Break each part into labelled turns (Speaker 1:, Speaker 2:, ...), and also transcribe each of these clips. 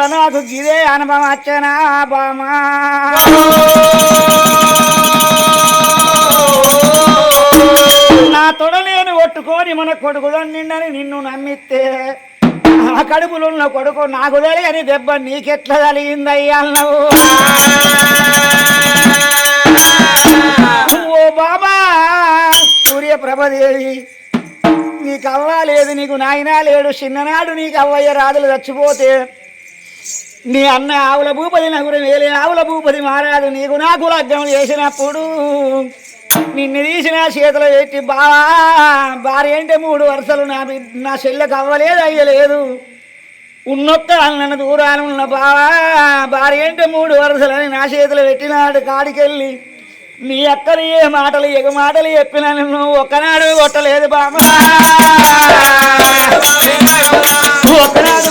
Speaker 1: వల్ల నాకు గిదే అనుభవం బామా. నా తొడ నేను మన కొడుకు నిండని నిన్ను నమ్మితే ఆ కడుపులో ఉన్న కొడుకు నాకు తెలియని దెబ్బ నీకెట్లా కలిగిందయ్యా నువ్వు ఓ బాబా సూర్యప్రభదేవి నీకు అవ్వ లేదు నీకు నాయనా లేడు చిన్ననాడు నీకు అవ్వయ్య రాజులు చచ్చిపోతే నీ అన్న ఆవుల భూపతి నగురం వేలే ఆవుల భూపతి మారాడు. నీకు నాకు లగ్గం చేసినప్పుడు నిన్ను తీసిన చేతిలో పెట్టి బావా భార్య అంటే మూడు వరుసలు నా నా చెల్లెకు అవ్వలేదు అయ్యలేదు. ఉన్నొక్క నన్ను దూరాన ఉన్న బావా భార్య అంటే మూడు వరుసలని నా చేతిలో పెట్టినాడు కాడికెళ్ళి. నీ అక్కలు ఏ మాటలు ఎగ మాటలు చెప్పినా నిన్ను ఒక్కనాడు కొట్టలేదు బావా ఒక్కనాడు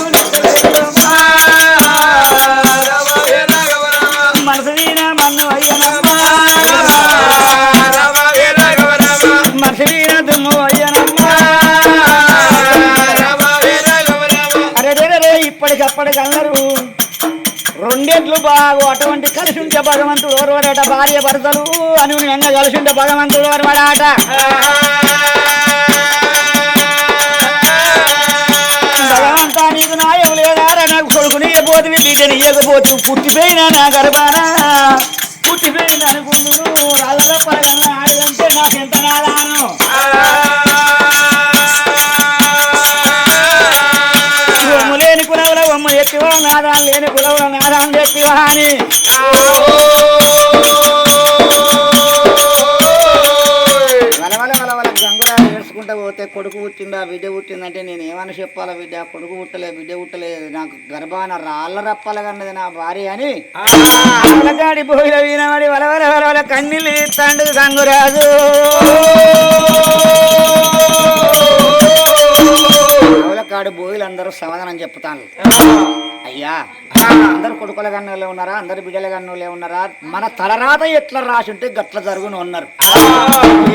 Speaker 1: ఇప్పటికప్పటికి రెండేట్లు బాగు అటువంటి కలిసి ఉంటే భగవంతుడు ఓర్వడట భార్య భర్తలు అని వెంగ కలిసి ఉంటే భగవంతుడు ఓర్వడాట భగవంతా నీకు నాయం లేదారా? నాకు కొడుకుని ఇవ్వబోతువి బిడ్డని ఇవ్వకపోతు పుట్టిపోయినా నా గర్భాన? పుట్టిపోయింది అనుకుంటున్నాను రాజుల పడగల ఆడదంటే నాకెంత నాదాను? నాదాలు లేని కులవుల నాదాలు ఎత్తివా అని పోతే కొడుకు పుట్టిందా బిడ్డ పుట్టిందంటే నేను ఏమని చెప్పాలా బిడ్డ? కొడుకు పుట్టలే బిడ్డ పుట్టలే నాకు గర్భాన రాళ్ళ రప్పల కన్నది నా భార్య అని. అలగాడి పోయిన వీనవాడి వలవల వలవల కన్నీళ్ళు ఇస్తాండు గంగురాజు. కాడు బోయిలు సమాధానం చెప్తాను అయ్యా అందరు కొడుకుల గన్నులే ఉన్నారా? అందరు బిడ్డల గన్నులే ఉన్నారా? మన తలరాత ఎట్లా రాసి ఉంటే గట్ల జరుగును ఉన్నారు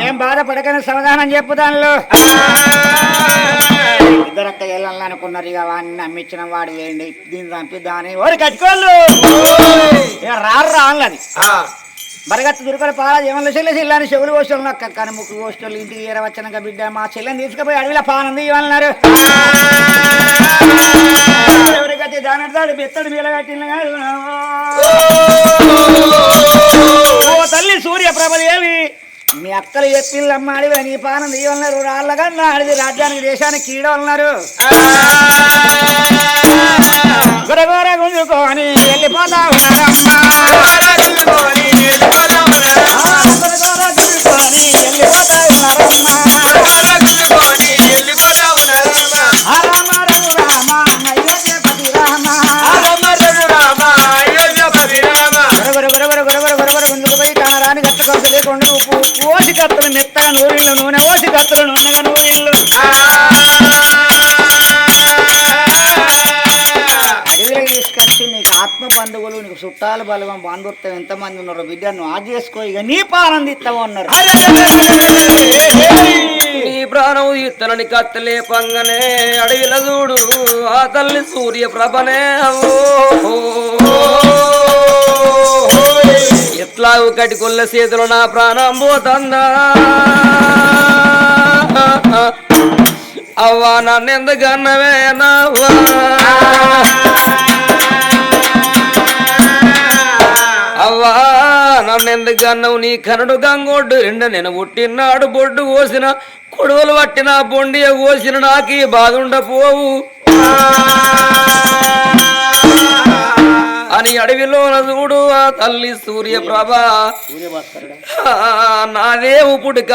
Speaker 1: ఏం బాధపడకని సమాధానం చెప్పుతాను ఇద్దరు అక్క వెళ్ళాలనుకున్నారు ఇక వాడిని నమ్మించిన వాడు వేయండి దీన్ని చంపి దాని వారికి కట్టుకోళ్ళు రారు రావాలి అది బరగట్టు దుర్గల పాల ఏమన్నా చెల్లె చెల్లని చెవులు కోసలు అక్క కానీ ముక్కు కోసలు ఇంటికి ఏరవచ్చనక బిడ్డ మా చెల్లెని తీసుకుపోయి అడవిలో పానంది ఇవ్వన్నారు ఎవరికైతే దానడతాడు బెత్తడు మీల కట్టిన ఓ తల్లి సూర్య ప్రభదేవి మీ అక్కలు చెప్పిందమ్మ అడివి నీ పానం తీయన్నారు రాళ్ళగా ఆడిది రాజ్యానికి దేశానికి కీడన్నారు గురగోర గుంజుకొని వెళ్ళిపోతా ఉన్నారమ్మా గురగోర మెత్తగా నూరిళ్ళు నూనె ఓసి కత్తులు నూనెగా నూరిళ్ళు అడవిలోకి తీసుకొచ్చి నీకు ఆత్మ బంధువులు నీకు చుట్టాలు బలవం బంధుత్వం ఎంతమంది ఉన్నారు బిడ్డ నువ్వు ఆ చేసుకో ఇక నీ పానందిస్తావు అన్నారు.
Speaker 2: నీ ప్రాణం ఇత్తనని కత్తలే పంగనే అడవిల చూడు ఆ తల్లి సూర్య ప్రభనే ఎట్లా ఒకటి కొల్ల చేతులు నా ప్రాణం పోతందా? అవ్వా నన్నెందుకన్నవే నవ్వా? అవ్వా నన్ను ఎందుకన్నావు నీ కనడు గంగొడ్డు రెండ నేను పుట్టినాడు బొడ్డు కోసిన కొడువలు పట్టిన బొండియ కోసిన నాకీ బాధ ఉండపోవు. అని అడవిలో చూడు ఆ తల్లి సూర్యప్రభ. నాదే ఉపుడుక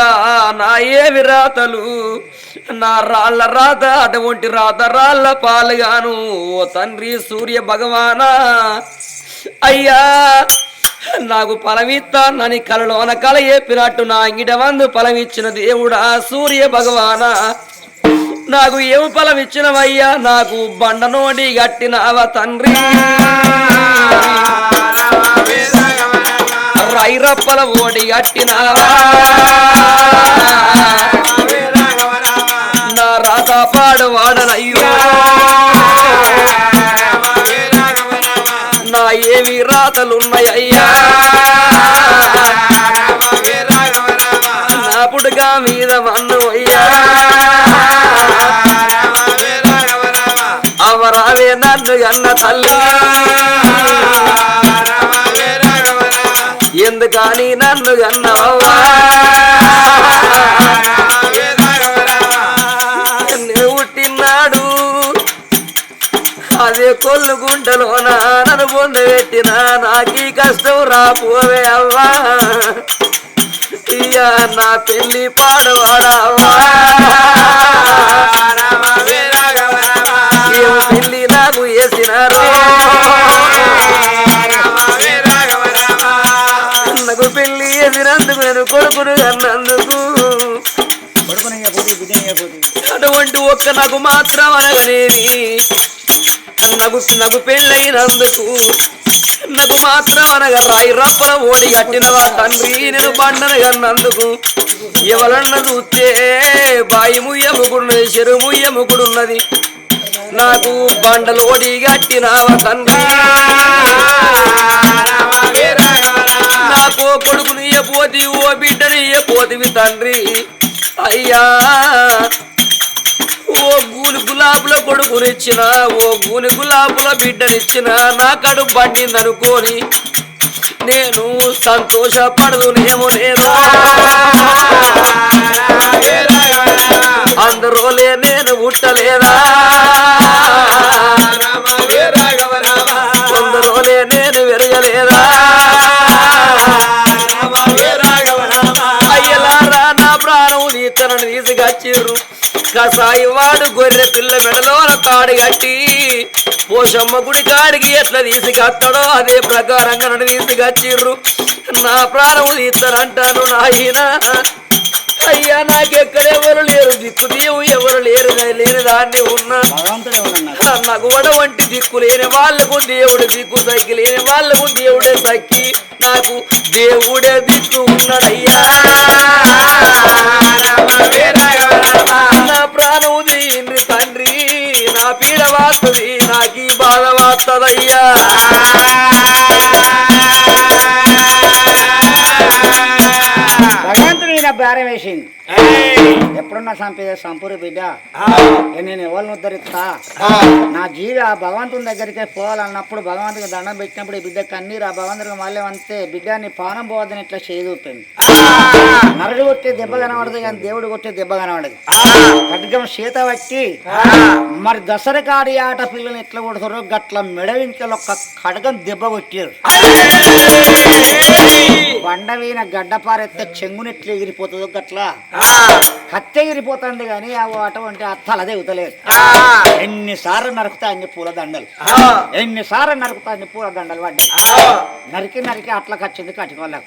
Speaker 2: నాయే విరాతలు నా రాళ్ళ రాత అటువంటి రాత రాళ్ళ పాలుగాను ఓ తండ్రి సూర్య భగవానా అయ్యా నాకు ఫలమిస్తానని కలలోన కల ఏపినట్టు నా ఇంగిట వందు ఫలమిచ్చిన దేవుడా సూర్య భగవానా నాకు ఏం ఫలం ఇచ్చినవయ్యా? నాకు బండ నోడి గట్టినవ తండ్రి. రైరప్పల ఓడి గట్టినవా నా రాత పాడు నా ఏమి రాతలున్నాయ్యా నా పుడుగా మీద మన్ను నన్ను అన్న తల్లి ఎందుకని నన్ను అన్నవా పుట్టినాడు అదే కొల్లు గుంటలోన నన్ను పొంద పెట్టిన? నాకీ కష్టం రాపోవే అవ్వా. ఇయ్యా నా పెళ్ళి పాడవాడవా? కొడుకును అన్నందుకు. అటువంటి ఒక్క నాకు మాత్రం అనగనేది నాకు నాకు పెళ్ళైనందుకు. నాకు మాత్రం అనగా రాయి రప్పల ఓడి కట్టినవా తండ్రి నేను బండన కన్నందుకు. ఎవరన్న చూస్తే బాయి ముయ్యముకుడున్నది చెరు ముయ్యముకుడున్నది నాకు బండలు ఓడి కట్టినవా తండ్రి. ఓ కొడుకుని ఇయ్యపోతి ఓ బిడ్డని ఇయ్యపోతివి తండ్రి? అయ్యా ఓ గూని గులాబుల కొడుకునిచ్చిన ఓ గూని గులాబుల బిడ్డనిచ్చిన నా కడు బండిందనుకోని నేను సంతోషపడదునేమో నేను. అందరోలే నేను పుట్టలేదా? తీసుకొచ్చిర్రు కసాయి వాడు గొర్రె పిల్ల మెడలోన తాడు కట్టి పోషమ్మ గుడి కాడికి ఎట్లా తీసుకొస్తాడో అదే ప్రకారంగా నన్ను తీసుకొచ్చిర్రు. నా ప్రాణం తీస్తానంటాను నాయన. అయ్యా నాకెక్కడెవరు లేరు? దిక్కు దీవు ఎవరు లేరు? లేని దాన్ని ఉన్నా వడ వంటి దిక్కు లేని వాళ్ళకు దేవుడు దిక్కు సక్కి లేని వాళ్ళకు దేవుడే సక్కి నాకు దేవుడే దిక్కు ఉన్నాడయ్యా.
Speaker 1: భారం వేసింది. ఎప్పుడున్నా సంపేద సంపూరి బిడ్డ నేను ఎవరిని ఉద్ధరిస్తా? నా జీవి ఆ భగవంతుని దగ్గరికే పోవాలన్నప్పుడు భగవంతునికి దండం పెట్టినప్పుడు ఈ బిడ్డ కన్నీరు ఆ భగవంతుడికి మళ్ళీ అంతే. బిడ్డ నీ పానం పోవద్దని ఇట్లా చేయదూపింది నరుడు కొట్టే దెబ్బ కనబడదు కానీ దేవుడు కొట్టే దెబ్బ కనబడదు. ఖడ్గం సీత వచ్చి మరి దసరా కాడి ఆట పిల్లలు ఎట్లా కొడతారో గట్ల మెడవింకలు ఒక ఖడ్గం దెబ్బ కొట్టారు. బండవీన గడ్డపారెత్తే చెంగునెట్లు ఎగిరిపోతుందో గట్ల? కత్తె ఎగిరిపోతుంది కానీ ఆ అటువంటి అత్తలు అదే ఉతలేదు ఎన్నిసార్లు నరుకుతా అన్ని పూల దండలు. ఎన్నిసార్లు నరుకుతా అన్ని పూల దండలు పడ్డాయి నరికి నరికి అట్లా కచ్చింది కట్టుకోలేక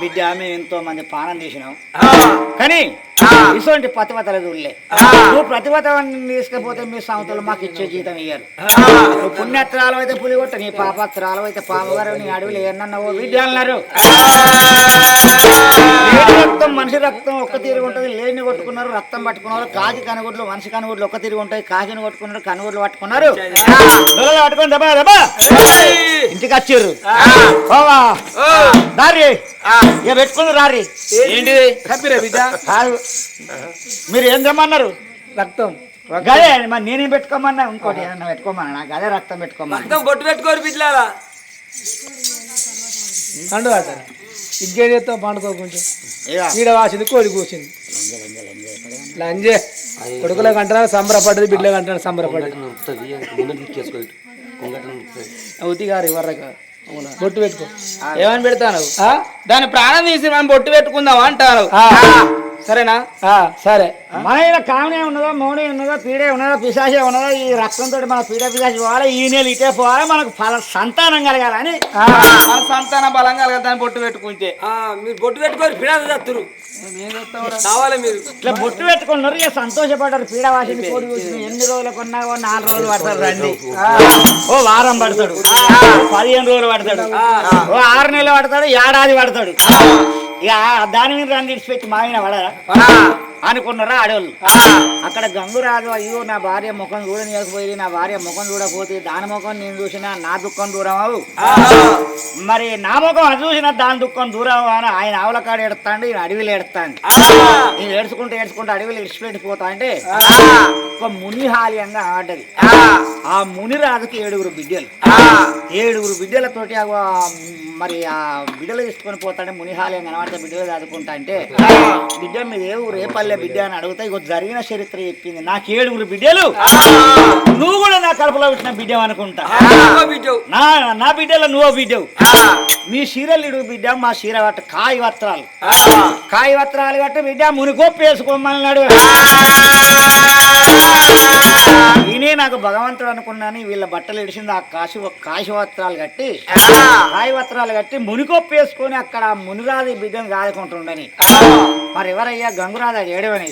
Speaker 1: బిడ్డ మేము ఎంతో మంది పానం తీసినాం కానీ ఇటువంటి ప్రతిభతలు చూడలే నువ్వు ప్రతిభతని తీసుకపోతే మీ సంవత్సరాలు మాకు ఇచ్చే జీతం ఇయ్యారు. నువ్వు పుణ్యత్రాలు అయితే పులిగొట్ట నీ పాపత్రాలు అయితే పాపగారు నీ అడవులు ఏమన్నావో బిడ్డ అన్నారు రక్తం మనిషి రక్తం ఒక్క తీరు ఉంటుంది. లేని కొట్టుకున్నారు రక్తం పట్టుకున్నారు. కాకి కనుగొడ్లు మనిషి కనుగొడ్లు ఒక్క తీరు ఉంటాయి. కాకిని కొట్టుకున్నారు కనుగొడ్లు పట్టుకున్నారు. పట్టుకొని ఇంటికి ఓవా దారి ఇక పెట్టుకుంది రారి.
Speaker 3: బిడ్డ?
Speaker 1: కాదు. మీరు ఏం తెమ్మన్నారు?
Speaker 3: రక్తం.
Speaker 1: గదే మరి నేనేం పెట్టుకోమన్నా? ఇంకోటి ఏమన్నా పెట్టుకోమన్నా? నాకు అదే రక్తం పెట్టుకోమన్నా.
Speaker 2: బొట్టు పెట్టుకోరు బిడ్లారా
Speaker 3: పండు అట ఇంకేం చేస్తాం పండుకో కొంచెం ఈడ వాసింది కోడి కూర్చుంది లంజే. కొడుకులకు అంటారా సంబరపడ్డది బిడ్డలకు అంటారా సంబరపడ్డది. అవుతి గారు ఇవ్వరక బొట్టు పెట్టుకో.
Speaker 4: ఏమని పెడతాను
Speaker 3: ఆ?
Speaker 4: దాని ప్రాణం తీసి మనం బొట్టు పెట్టుకుందాం అంటాను
Speaker 3: ఆ.
Speaker 4: సరేనా?
Speaker 3: ఆ, సరే.
Speaker 1: మన కామనే ఉన్నదో మౌనే ఉన్నదో పీడే ఉన్నదో పిశాచే ఉన్నదో ఈ రక్తంతో మన పీడ పిశాచి పోవాలి ఈ నెల ఇటే పోవాలి మనకు ఫల సంతానం కలగాలని.
Speaker 4: సంతాన బలంగా కలగాలి దాన్ని బొట్టు పెట్టుకుంటే.
Speaker 2: మీరు బొట్టు పెట్టుకోరు పిడాదు చత్తురు. కావాలి మీరు.
Speaker 1: ఇట్లా బొట్టు పెట్టుకున్నారు ఇక సంతోషపడ్డారు పీడ వాసిని ఎన్ని రోజులకు ఉన్నా ఓ నాలుగు రోజులు పడతాడు రండి. ఓ వారం పడతాడు. పదిహేను రోజులు పడతాడు. ఓ ఆరు నెలలు పడతాడు ఏడాది పడతాడు. ఇక దాని మీద రండి ఇడిచిపెట్టి మా ఆయన పడరా అనుకున్నారా ఆడోళ్ళు? అక్కడ గంగురాజు అయ్యో నా భార్య ముఖం చూడనియకపోయి నా భార్య ముఖం చూడకపోతే దాని ముఖం నేను చూసినా నా దుఃఖం దూరం అవు మరి నా ముఖం అది చూసినా దాని దుఃఖం దూరం అని ఆయన ఆవుల కాడ ఎడతాండు ఈయన అడవిలో ఎడతాండు నేను ఏడ్చుకుంటూ ఏడ్చుకుంటూ అడవిలో ఇడిచిపెట్టిపోతా అంటే ఒక మునిహాల్యంగా ఆడ్డది ఆ. మునిరాజుకి ఏడుగురు బిడ్డలు. ఏడుగురు బిడ్డలతోటి మరి ఆ బిడ్డలు తీసుకొని పోతాంటే మునిహాలయం కనబడితే బిడ్డలు చదువుకుంటా అంటే బిడ్డ మీద ఏ ఊరు ఏ పల్లె బిడ్డ అని అడిగితే ఇగో జరిగిన చరిత్ర చెప్పింది. నాకు ఏడుగురు బిడ్డలు. నువ్వు కూడా నా కడుపులో పుట్టిన బిడ్డ అనుకుంటా. నా నా బిడ్డలో నువ్వు బిడ్డవు. మీ చీరలు బిడ్డ మా చీర కట్ట కాయ వస్త్రాలు. కాయ వస్త్రాలు కట్ట బిడ్డ మునిగొప్పు ఈయనే నాకు భగవంతుడు అనుకున్నాను వీళ్ళ బట్టలు ఇడిచింది ఆ కాశి కాశి వస్త్రాలు కట్టి కాయ వస్త్రాలు కట్టి మునికొప్పు వేసుకొని అక్కడ మునిరాజు బిడ్డను దాదుకుంటుండని మరి ఎవరయ్యా గంగురాజు ఏడవని?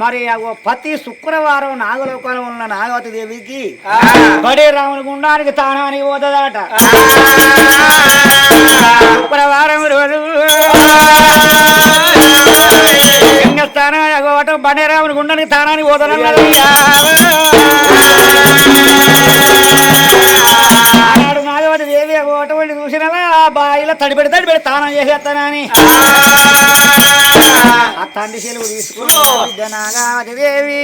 Speaker 1: మరి ప్రతి శుక్రవారం నాగలోకంలో ఉన్న నాగవతి దేవికి బడే రాముని గుండానికి తానానికి పోతుందట. శుక్రవారం రోజు అగోట బడే రాముని గుండానికి తానానికి పోతానన్నదయ్యా ఆనాడు నాగవతి దేవి అటువంటి చూసినవా? ఆ బాయిలో తడిపెడి తడిపెడి తానం చేసేస్తానని ఆ తండ్రి సెలవు తీసుకుని దేవి.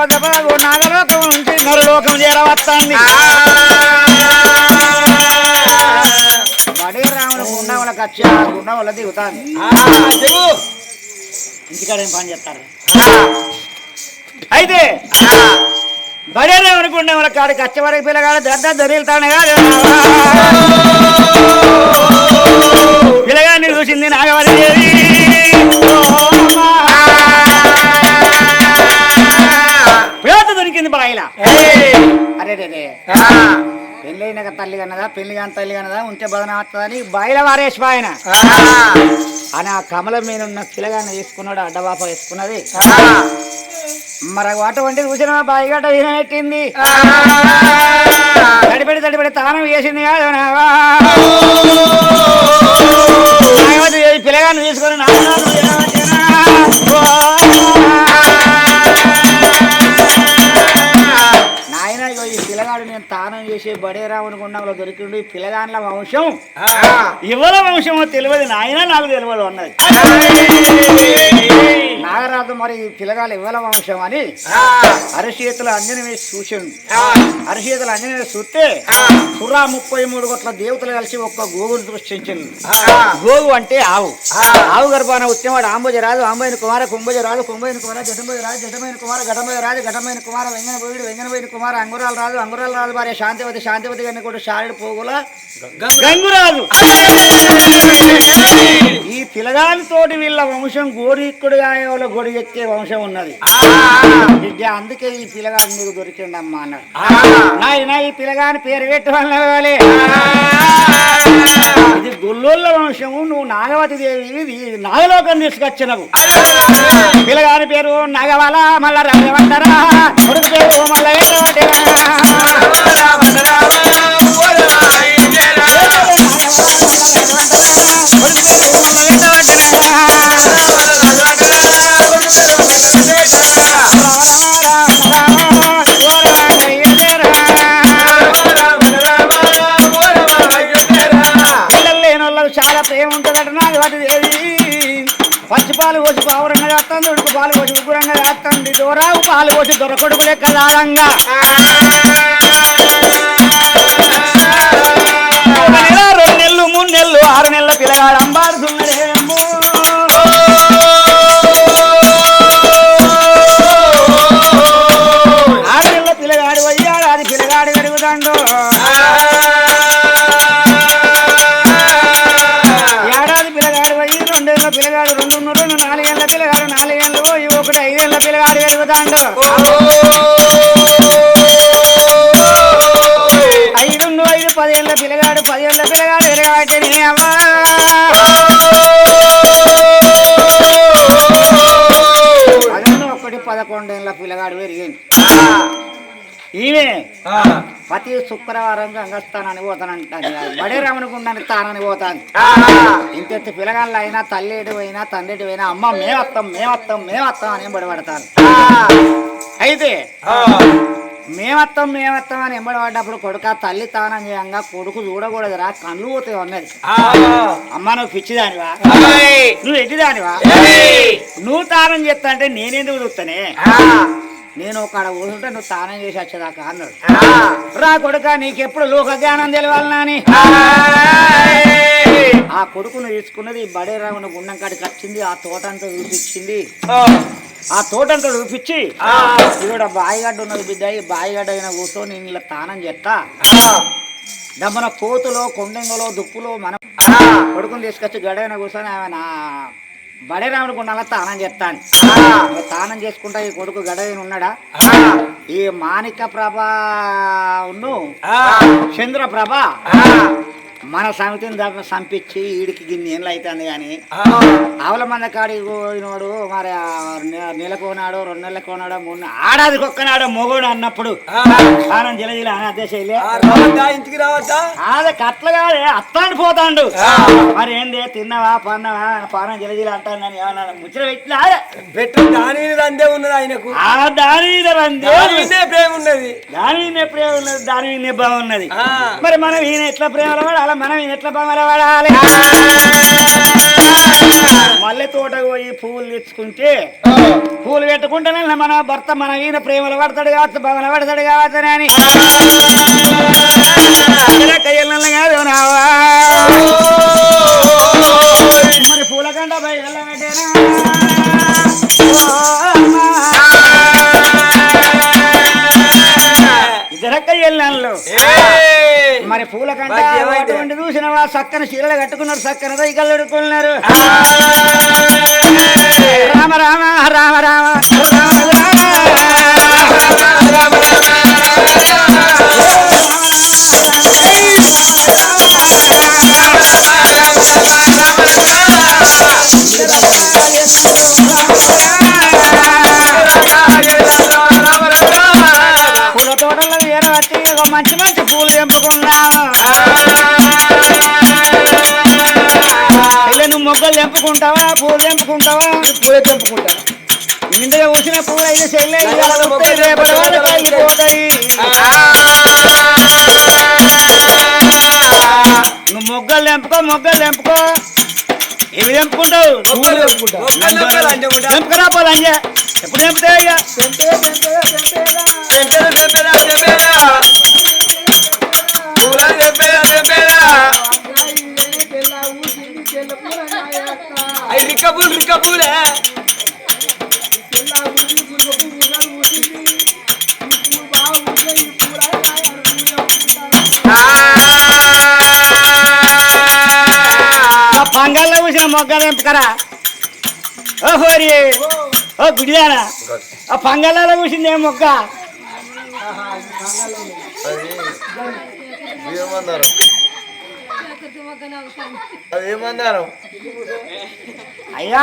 Speaker 1: ఓ నాగలోకం నుంచి నరలోకం చేరవస్తాంది. బడే రాముడు ఆ గుండవల దిగుతాంది. ఇంటికాడ ఏం పని చేస్తారు? అయితే బడే రాముడు గుండవల కాడికి వచ్చే వరకు పిల్లగాడు దద్ద దొరికితాను కాదు. తల్లి కన్నదా పెళ్ళి కాని తల్లి కన్నదా ఉంటే బదన వస్తుందని బాయిల వారేసి ఆయన. అని ఆ కమలం మీద ఉన్న పిల్లగాన్ని తీసుకున్నాడు అడ్డబాప వేసుకున్నది. మరి అటువంటి చూసిన బాయి గడ్డ వినట్టింది తడిపెడి తడిపెడి తానం దేవి పిల్లగాన్ని తీసుకొని నాగనాథు నేను తానం చేసే బడేరావుని గుండంలో దొరికిండు ఈ పిల్లగాన్ల వంశం. ఎవరి వంశమో తెలియదు నాయన నాకు తెలియదు అన్నది. మరి ఈ పిల్లగాలు ఎవల వంశం అని. అరచేతులు అంజని వేసి చూసిండు అరచేతులు అంజని వేసి చూస్తే సురా ముప్పై మూడు కోట్ల దేవతలు కలిసి ఒక్క గోవును సృష్టించింది గోవు అంటే ఆవు. ఆవు గర్భాన ఉత్యమాడు ఆంబోజరాజు ఆంబోయిన కుమార కుంభజరాజు కుంభైన కుమార జటంబోజ రాజు జటమైన కుమార ఘటంబోజ రాజు ఘటమైన కుమార వెంగన పోయిడు వెంగన పోయిన కుమార అంగురాల రాజు అంగురాల రాజు భార్య శాంతివతి శాంతివతి గారిని కూడా షారుడు పోగుల గంగురాజు. ఈ పిలగానితోటి వీళ్ళ వంశం గోడిక్కుడుగా ఎవరో గొడి ఎక్కే వంశం ఉన్నది. బిడ్డ అందుకే ఈ పిల్లగాడు నీకు దొరికిండమ్మా అన్నాడు. నాయన ఈ పిల్లగాని పేరు పెట్టి వాళ్ళే ఇది గొల్లోళ్ళ వంశము నువ్వు నాగవతి దేవి నాగలోకం తీసుకొచ్చినవు. పిల్లగాని పేరు నాగవాల మల్ల రాజవంటరా కొడుకు పేరు మల్ల పాలు దూరావు పాలు పోసి దొరకొడుకు లెక్క ప్రతి శుక్రవారం గంగస్థానాన్ని పోతానంటాను. బడే రమణకుండానికి తానని పోతాను. ఇంతెత్తి పిల్లగాళ్ళు అయినా తల్లి ఎటు పోయినా తండ్రి పోయినా అమ్మ మేమత్తాం మేమత్తాం మేమత్తాం అని ఎంబడబడతాను అయితే మేమత్తాం మేమత్తాం అని ఎంబడబడ్డప్పుడు కొడుక తల్లి తానం చేయంగా కొడుకు చూడకూడదురా కళ్ళు పోతాయి అన్నది. అమ్మ నువ్వు పిచ్చిదానివా? నువ్వు ఎట్టిదానివా నువ్వు తానం చేస్తా అంటే నేనెందుకు చూస్తానే? నేను ఒక ఊరుంటే నువ్వు తానం చేసి వచ్చేదాకా అన్నాడు. రా కొడుక నీకెప్పుడు లోక జ్ఞానం తెలవాలనా ఆ కొడుకును తీసుకున్నది ఈ బడే రాముని గుండం కాడికి వచ్చింది ఆ తోటంతా చూపించింది. ఆ. తోటంతా చూపించి ఇక్కడ బాయిగడ్డ ఉన్నది బిడ్డ ఈ బాయిగడ్డ అయినా కూర్చో నేను ఇలా తానం చేస్తా. దమ్మన కోతులో కొండెంగలో దుప్పులో మనం కొడుకుని తీసుకొచ్చి గడైన కూర్చొని ఆమె నా బడే రాముడి గుండంలో తానం చేస్తాను తానం చేసుకుంటా ఈ కొడుకు గడైన ఉన్నాడా? ఈ మాణిక ప్రభ ఉన్ను చంద్ర ప్రభ మన సమితిని దాకా సంపించి ఈడికి గిన్ని ఏళ్ళు అవుతుంది కానీ ఆవుల మంద కాడికి పోయినోడు మరి ఆ నె- నెలకోనాడు రెండు నెలలకు కొనాడు మూడు ఆడాదికి ఒక్కనాడు మొగోడు అన్నప్పుడు. కారం జలజిల అని అధ్యక్షలే
Speaker 3: ఇంటికి రావద్దా?
Speaker 1: అదే కట్ల కాదే అత్తాండి పోతాండు. మరి ఏంది తిన్నావా పన్నావా? పానం జలజిల అంటానని ఏమన్నా ముచ్చట పెట్టినా?
Speaker 3: పెట్టు దాని మీద దందే ఉన్నది ఆయనకు.
Speaker 1: ఆ దాని మీద
Speaker 3: మీదే ప్రేమ ఉన్నది.
Speaker 1: దాని మీద ప్రేమ ఉన్నది దాని మీద బాగున్నది. మరి మనం ఈయన ఎట్లా ప్రేమలో పడాలి మనం ఎట్లా ప్రేమలో పడాలి. మల్లె తోటకు పోయి పువ్వులు తెచ్చుకుంటే పూలు పెట్టుకుంటేనే మన భర్త మన ఈయన ప్రేమలో పడతాడు కావచ్చు భవన పడతాడు కావచ్చు అని కాదు నావా. మరి పూలకండ బయట జరక్క ఎల్లాళ్ళు మరి పూల కంట? అటువంటి చూసినవా చక్కని చీరలు కట్టుకున్నారు చక్కని రైకలు కట్టుకున్నారు రామ రామ రామ రామ రామ పూల తెంపుకుంటావా పూలు తెంపుకుంటావా
Speaker 3: పూలే తెంపుకుంటా
Speaker 1: నిండుగా వచ్చిన పూలు అయితే చెల్లె రేపటి నువ్వు మొగ్గలు తెంపుకో మొగ్గలు తెంపుకో ఇవి తెంపుకుంటావు. తెంపుకరా పోలంజ ఎప్పుడు తెంపుతాయి
Speaker 3: పూలే
Speaker 1: ఆ. పంగల్లో కూసిన మొగ్గ తెంపుకరా ఓ హోరి ఓ గుడిదానా ఆ పంగల్లో కూసింది ఏం మొగ్గ?
Speaker 5: ఏమన్నారు? అదేమన్నారు
Speaker 1: అయ్యా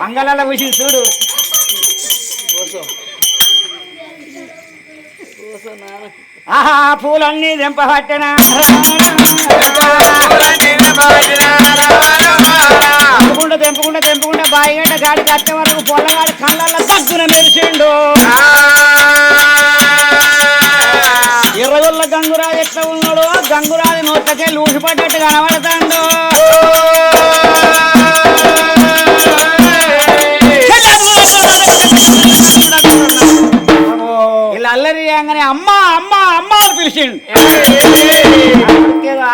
Speaker 1: పంగలలో కూసింది చూడు. ఆహా పూలన్నీ తెంపబట్టనా. తెంపుకుంటా తెంపుకుంటా తెంపుకుంటా బాయిగడ్డ గాడి కట్టే వరకు పొల్లగాడి కళ్ళల్లో తగ్గున మెరిసిండు. ఇరవై ఎట్లా ఉన్నాడు గంగురాలి నోట్లకే లూసి పడ్డట్టు కనబడతాడు. ఇలా అల్లరి చేయగానే అమ్మ అమ్మ అమ్మ అని పిలిచిండు.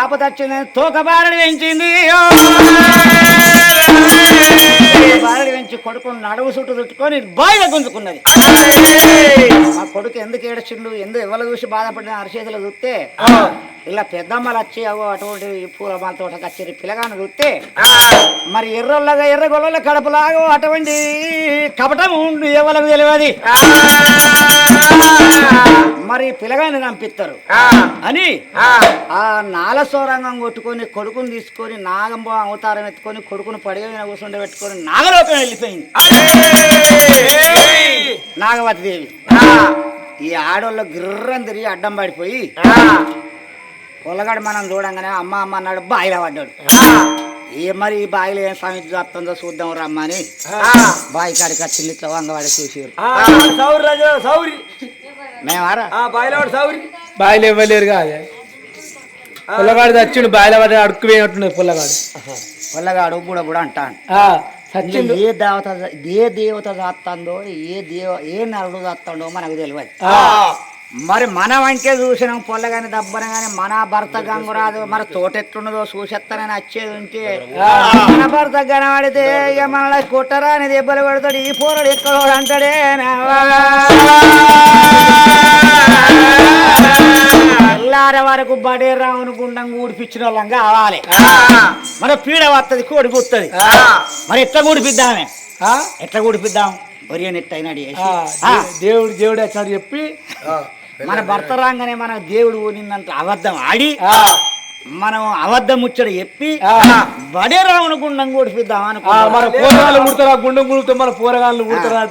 Speaker 1: ఆపదచ్చింది ఆపద తోకబారడి పెంచింది. బారడి పెంచి కొడుకుని నడువు చుట్టూ చుట్టుకొని బాయిగా గుంజుకున్నది. మా కొడుకు ఎందుకు ఏడ్చిండు ఎందుకు ఎవరు చూసి బాధపడిన అరిచేతులు చూస్తే ఇలా పెద్దమ్మలు వచ్చి అగో అటువంటి పూల బాల తోటకు వచ్చి పిల్లగాను చూస్తే మరి ఎర్రొల్లగా ఎర్ర గొల్ల కడపలాగో అటువంటి కపటం ఉండు ఎవరికి తెలియదు. మరి పిల్లగాని పంపిస్తారు అని ఆ. నాలసోరంగం కొట్టుకొని కొడుకుని తీసుకొని నాగంబో అవతారం ఎత్తుకొని కొడుకుని పడిగ మీద కూర్చుండే పెట్టుకొని నాగలోకం వెళ్ళిపోయింది. నాగవతి దేవి ఈ ఆడోళ్ళు గిర్రం తిరిగి అడ్డం పడిపోయి పొలగాడు మనం చూడంగానే అమ్మ అమ్మ అన్నాడు బాయిలో పడ్డాడు. ఏ మరి ఈ బాయిలో ఏం సమస్య వస్తుందో చూద్దాం రమ్మని బాయి కాడికి వచ్చి ఇట్లా వంగవాడి చూసారు.
Speaker 2: సౌరి రాజు సౌరి
Speaker 1: మేమారా
Speaker 2: ఆ బాయిలవాడు సౌరి
Speaker 3: బాయిలు ఇవ్వలేరు కాదే. పుల్లగాడు చచ్చిండు బాయిల పడి అడుక్కు పోయినట్టున్నది పుల్లగాడు
Speaker 1: పొల్లగాడు బుడ బుడ అంటాను
Speaker 3: చచ్చిండు
Speaker 1: ఏ దేవత ఏ దేవత చేస్తుందో ఏ దేవ ఏ నరుడు చేస్తుండో మనకు తెలియదు. మరి మనం అంటే చూసినాం పొల్లగాని దబ్బన గాని మన భర్త గంగురాదు. మరి తోటెట్లున్నదో చూసేస్తానని వచ్చేది ఉంటే మన భర్త కనబడితే ఇక మనల్ని కుట్టరా అని దెబ్బలు కొడతాడు. ఈ పోరడు ఎక్కడో అంటాడే తెల్లారే వరకు బడే రావును గుండం ఊడిపించిన వాళ్ళం కావాలి. మన పీడ వస్తుంది కోడి మరి ఎట్లా కూడిపిద్దామే ఎట్లా కూడిపిద్దాం ఒరియన్ ఎట్టయినా
Speaker 3: ఆ, దే- దేవుడు దేవుడు వచ్చాడు చెప్పి
Speaker 1: మన భర్త రాగానే మన దేవుడు నిన్నంత అబద్ధం. ఆడి మనం అబద్ధం ముచ్చట చెప్పి బడే రావణ గుండం కూడిపిద్దాం
Speaker 3: ఆ,
Speaker 1: అనుకున్నాం
Speaker 3: మన పోరగాళ్ళు కుడతారా గుండె గుడితే మన పోరగాళ్ళు కుడతారా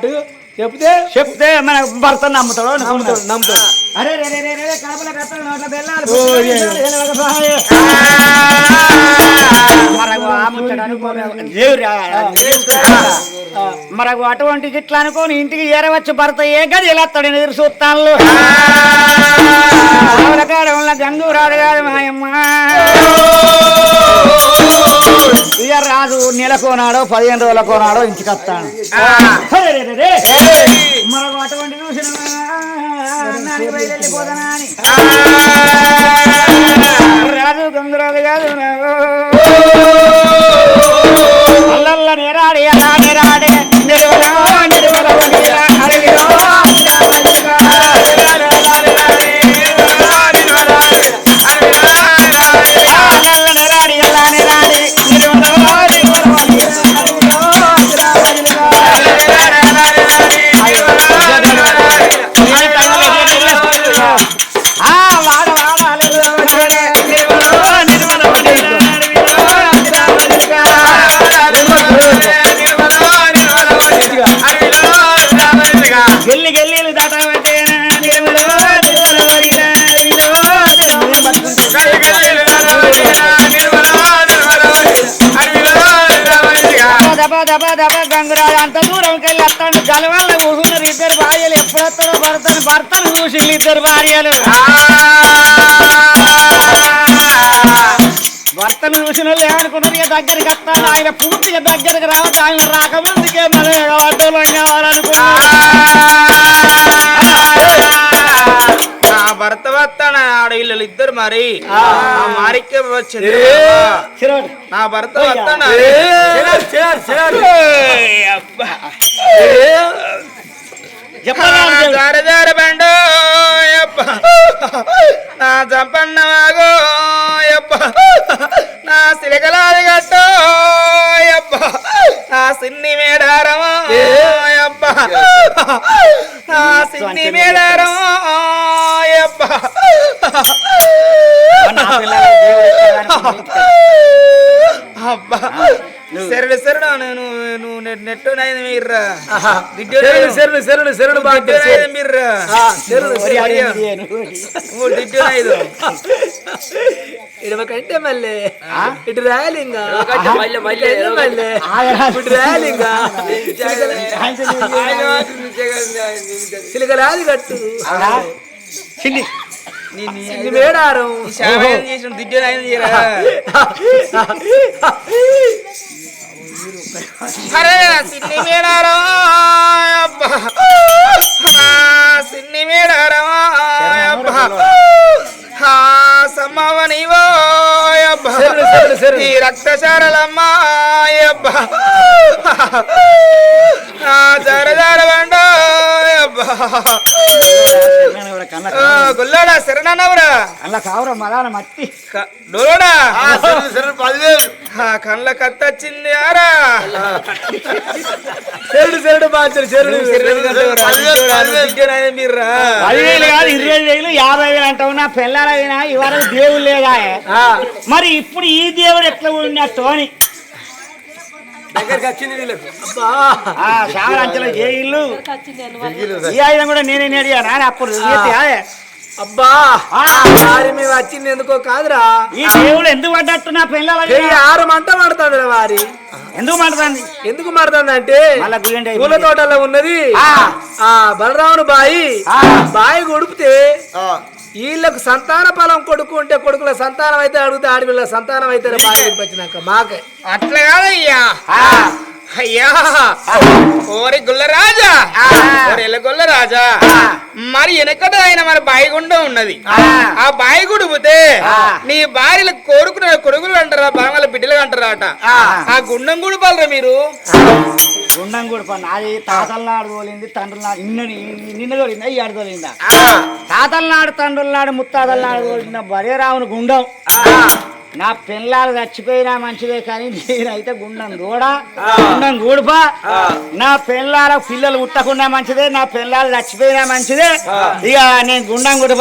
Speaker 3: చెప్తే?
Speaker 1: చెప్తే మన భర్త నమ్ముతాడు
Speaker 3: నమ్ముతాడు. నమ్ముతాడు.
Speaker 1: అరే రే రే కడపల కట్టలు నోట్ల బెల్లాలు దేవుడు రా- మరగు అటువంటి గిట్లా అనుకోని ఇంటికి ఏరవచ్చు భర్త ఏ గది ఎలాస్తాడని ఎదురు చూస్తాను గంగూరాడు కాదు మాయమ్మ. ఇక రాజు నెలకోనాడో పదిహేను రోజులకోనాడో ఇంటికి వస్తాను మరొక అటువంటి చూసిన రాజు గంగురాజు కాదు అల్లల్ల నేరాడి போராட భర్తను భర్తను చూసి ఇద్దరు భార్యలు భర్తను చూసిన వాళ్ళు ఏమనుకున్నారు ఇక దగ్గరికి వస్తాను ఆయన పూర్తిగా దగ్గరికి రావద్దు ఆయన రాకముందుకే మన ఆటోలో కావాలనుకున్నారు
Speaker 4: నా భర్త వస్తాను ఆడ వీళ్ళు ఇద్దరు మరి ఆ మారికే వచ్చింది
Speaker 1: చిరోడు.
Speaker 4: నా భర్త వస్తాను
Speaker 1: చెప్పరా అంటే
Speaker 4: జారి జారి బండు. నా చంపన్న వాగో యప్ప నా సిలకలాది గట్టు నా సిన్ని మేడారమో నా సిన్ని మేడారమో అబ్బా. శరుడు శరుడు నేను నువ్వు నెట్ నెట్టు నైదు మీర్రా.
Speaker 3: శరణు శరణు శరణు శరణు బాగా
Speaker 4: మీర్రా. దిడ్డు నైదు
Speaker 3: ఇడవకంటే మళ్ళీ. ఇటు రాయాలి ఇంకా.
Speaker 2: మళ్ళీ మళ్ళీ
Speaker 3: మళ్ళీ. ఇటు రాయాలి ఇంకా. సిలిగలాది కట్టు.
Speaker 1: ఆహా.
Speaker 4: శామయం చేసిన దిడ్డు అరే సిన్ని మేడారా అబ్బా. సిన్ని మేడారా అబ్బా. ఆ, సమ్మవ నీవో అబ్బా ఈ రక్తశారలమ్మ
Speaker 1: కావురా మదాన మట్టి.
Speaker 4: డోలోడా కళ్ళ కత్తొచ్చింది ఆరా?
Speaker 3: చెరుడు చెరుడు బాగా చెరుడు.
Speaker 4: మీర్రా
Speaker 1: పదివేలు కాదు. ఇరవై వేలు యాభై వేలు అంటావు నా పిల్లలైనా ఇవాళ దేవుడు లేదా మరి ఇప్పుడు ఈ దేవుడు ఎట్లా ఉన్నట్టు అని
Speaker 3: దగ్గరికి వచ్చింది వీళ్ళకు.
Speaker 1: ఆ చాలా అంచెలో ఏ ఇల్లు? ఈ ఆయుధం కూడా నేనే అని అప్పుడు.
Speaker 3: అబ్బా! వారి మీద వచ్చింది ఎందుకో కాదురా.
Speaker 1: ఈ దేవుడు ఎందుకు పడ్డట్టు నా పిల్లల
Speaker 3: ఆరు మంట పడుతుంది వారి.
Speaker 1: ఎందుకు పడుతుంది?
Speaker 3: ఎందుకు పడుతుంది అంటే పూల తోటలో ఉన్నది
Speaker 1: ఆ.
Speaker 3: బలరాముని బాయి. బాయి కొడిపితే వీళ్ళకు సంతాన ఫలం కొడుకు ఉంటే కొడుకుల సంతానం అయితే అడిగితే ఆడపిల్ల సంతానం అయితే బాగా వచ్చినాక మాకే.
Speaker 4: అట్లా కాదయ్యా. అయ్యా! ఓరి గుల్లరాజా! ఓరి మరి వెనకట ఆయన మన బాయిగుండం ఉన్నది. ఆ. బాయి గుడిపోతే నీ భార్యలు కోరుకున్న కొడుకులు అంటారా బామల బిడ్డలు అంటారా అట ఆ గుండం గుడిపాలరా మీరు?
Speaker 1: గుండం కూడా పని అది తాతల నాడు తోలింది తండ్రుల నాడు ఇన్న నిన్న తోలిందా? ఈ ఆడు తోలిందా? తాతల నాడు తండ్రుల నాడు ముత్తాతల నాడు తోలిన బరేరావుని గుండం. నా పిల్లలు చచ్చిపోయినా మంచిదే కానీ నేనైతే గుండం దూడా గుండం గూడుపా నా పిల్లల పిల్లలు ఉట్టకుండా మంచిదే నా పిల్లలు చచ్చిపోయినా మంచిదే. ఇక నేను గుండం కూడా